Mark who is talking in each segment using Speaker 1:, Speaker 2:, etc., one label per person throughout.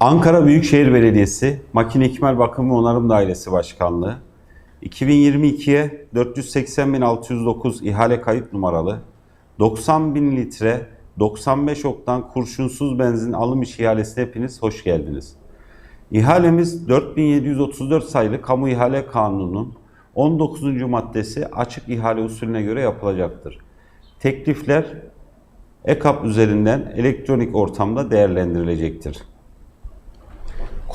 Speaker 1: Ankara Büyükşehir Belediyesi Makine İkmal Bakım ve Onarım Dairesi Başkanlığı 2022'ye 480.609 ihale kayıt numaralı 90.000 litre 95 oktan kurşunsuz benzin alım işi ihalesine hepiniz hoş geldiniz. İhalemiz 4734 sayılı Kamu İhale Kanunu'nun 19. maddesi açık ihale usulüne göre yapılacaktır. Teklifler EKAP üzerinden elektronik ortamda değerlendirilecektir.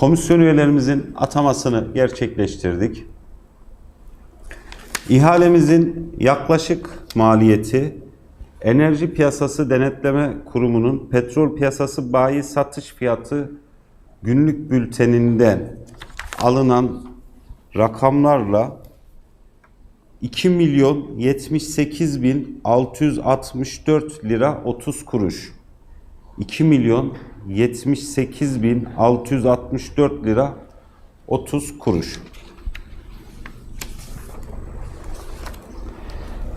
Speaker 1: Komisyon üyelerimizin atamasını gerçekleştirdik. İhalemizin yaklaşık maliyeti Enerji Piyasası Denetleme Kurumu'nun petrol piyasası bayi satış fiyatı günlük bülteninden alınan rakamlarla 2 milyon 78 bin 664 lira 30 kuruş. 2 milyon 78 bin 664 lira 30 kuruş.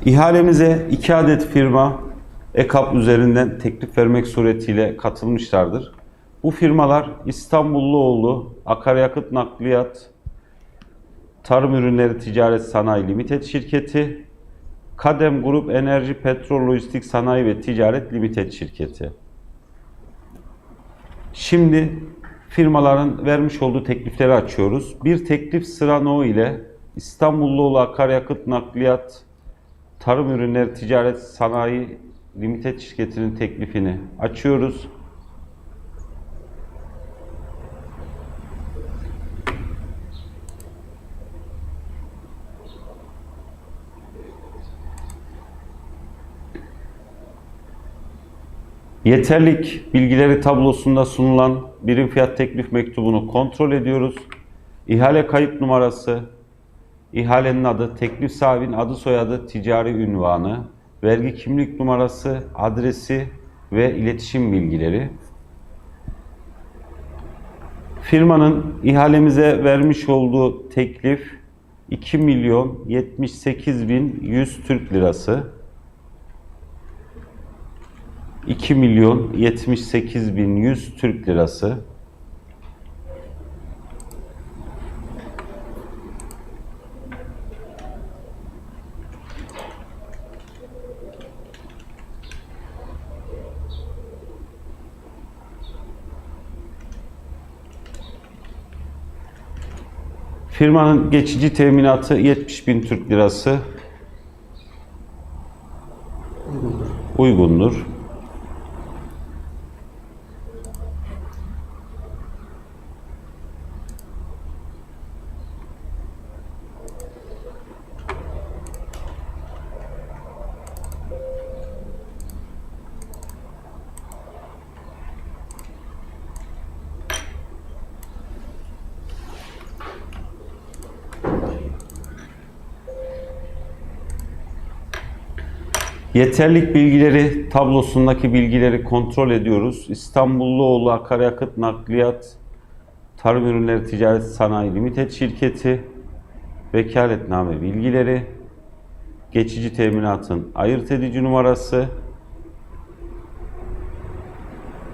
Speaker 1: İhalemize 2 adet firma EKAP üzerinden teklif vermek suretiyle katılmışlardır. Bu firmalar İstanbulluoğlu Akaryakıt Nakliyat Tarım Ürünleri Ticaret Sanayi Limited Şirketi, Kadem Grup Enerji Petrol Lojistik Sanayi ve Ticaret Limited Şirketi. Şimdi firmaların vermiş olduğu teklifleri açıyoruz. Bir teklif sıra no ile İstanbulluoğlu Akaryakıt Nakliyat Tarım Ürünleri Ticaret Sanayi Limited Şirketi'nin teklifini açıyoruz. Yeterlik bilgileri tablosunda sunulan birim fiyat teklif mektubunu kontrol ediyoruz. İhale kayıt numarası, ihalenin adı, teklif sahibinin adı soyadı, ticari ünvanı, vergi kimlik numarası, adresi ve iletişim bilgileri. Firmanın ihalemize vermiş olduğu teklif 2 milyon 78 bin 100 Türk lirası. 2 milyon 78 bin 100 Türk lirası. Firmanın geçici teminatı 70 bin Türk lirası uygundur. Yeterlik bilgileri tablosundaki bilgileri kontrol ediyoruz. İstanbulluoğlu Akaryakıt Nakliyat Tarım Ürünleri Ticaret Sanayi Limited Şirketi vekaletname bilgileri geçici teminatın ayırt edici numarası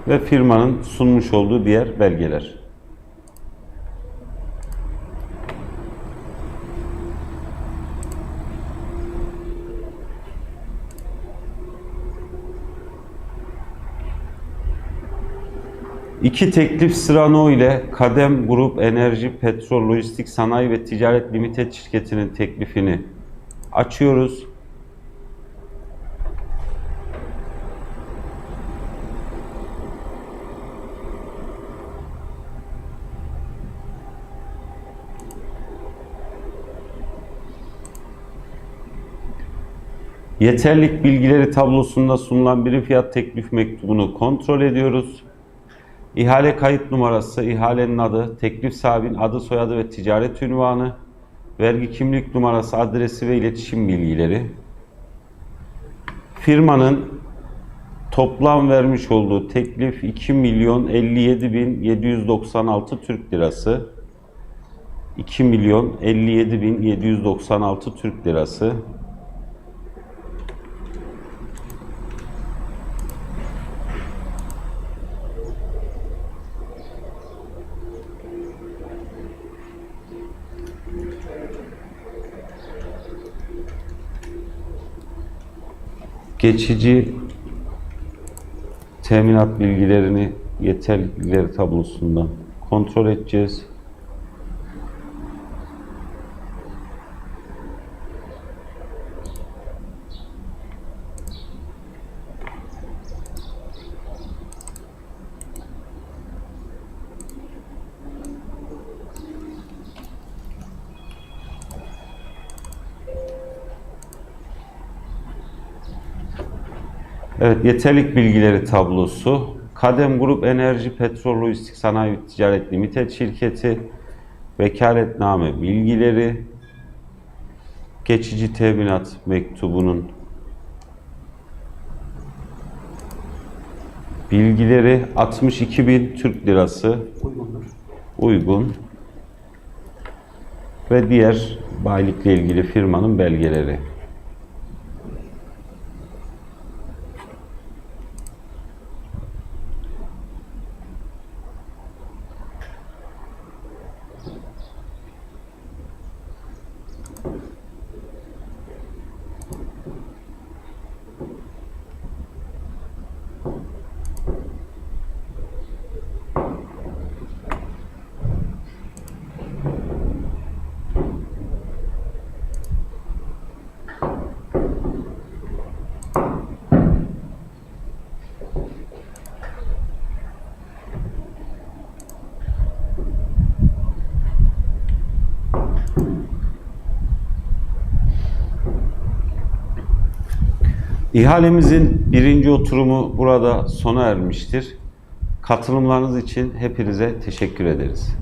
Speaker 1: ve firmanın sunmuş olduğu diğer belgeler. İki teklif Sırano ile Kadem Grup Enerji Petrol Lojistik Sanayi ve Ticaret Limited şirketinin teklifini açıyoruz. Yeterlik bilgileri tablosunda sunulan birim fiyat teklif mektubunu kontrol ediyoruz. İhale kayıt numarası, ihalenin adı, teklif sahibinin adı, soyadı ve ticaret ünvanı, vergi kimlik numarası, adresi ve iletişim bilgileri. Firmanın toplam vermiş olduğu teklif 2 milyon 57 bin 796 Türk lirası. 2 milyon 57 bin 796 Türk lirası. Geçici teminat bilgilerini yeterlilikleri tablosundan kontrol edeceğiz. Evet, yeterlik bilgileri tablosu. Kadem Grup Enerji Petrol Lojistik Sanayi Ticaret Limited şirketi vekaletname bilgileri geçici teminat mektubunun bilgileri 62 bin Türk lirası
Speaker 2: Uygundur.
Speaker 1: uygun ve diğer bayilikle ilgili firmanın belgeleri. İhalemizin birinci oturumu burada sona ermiştir. Katılımlarınız için hepinize teşekkür ederiz.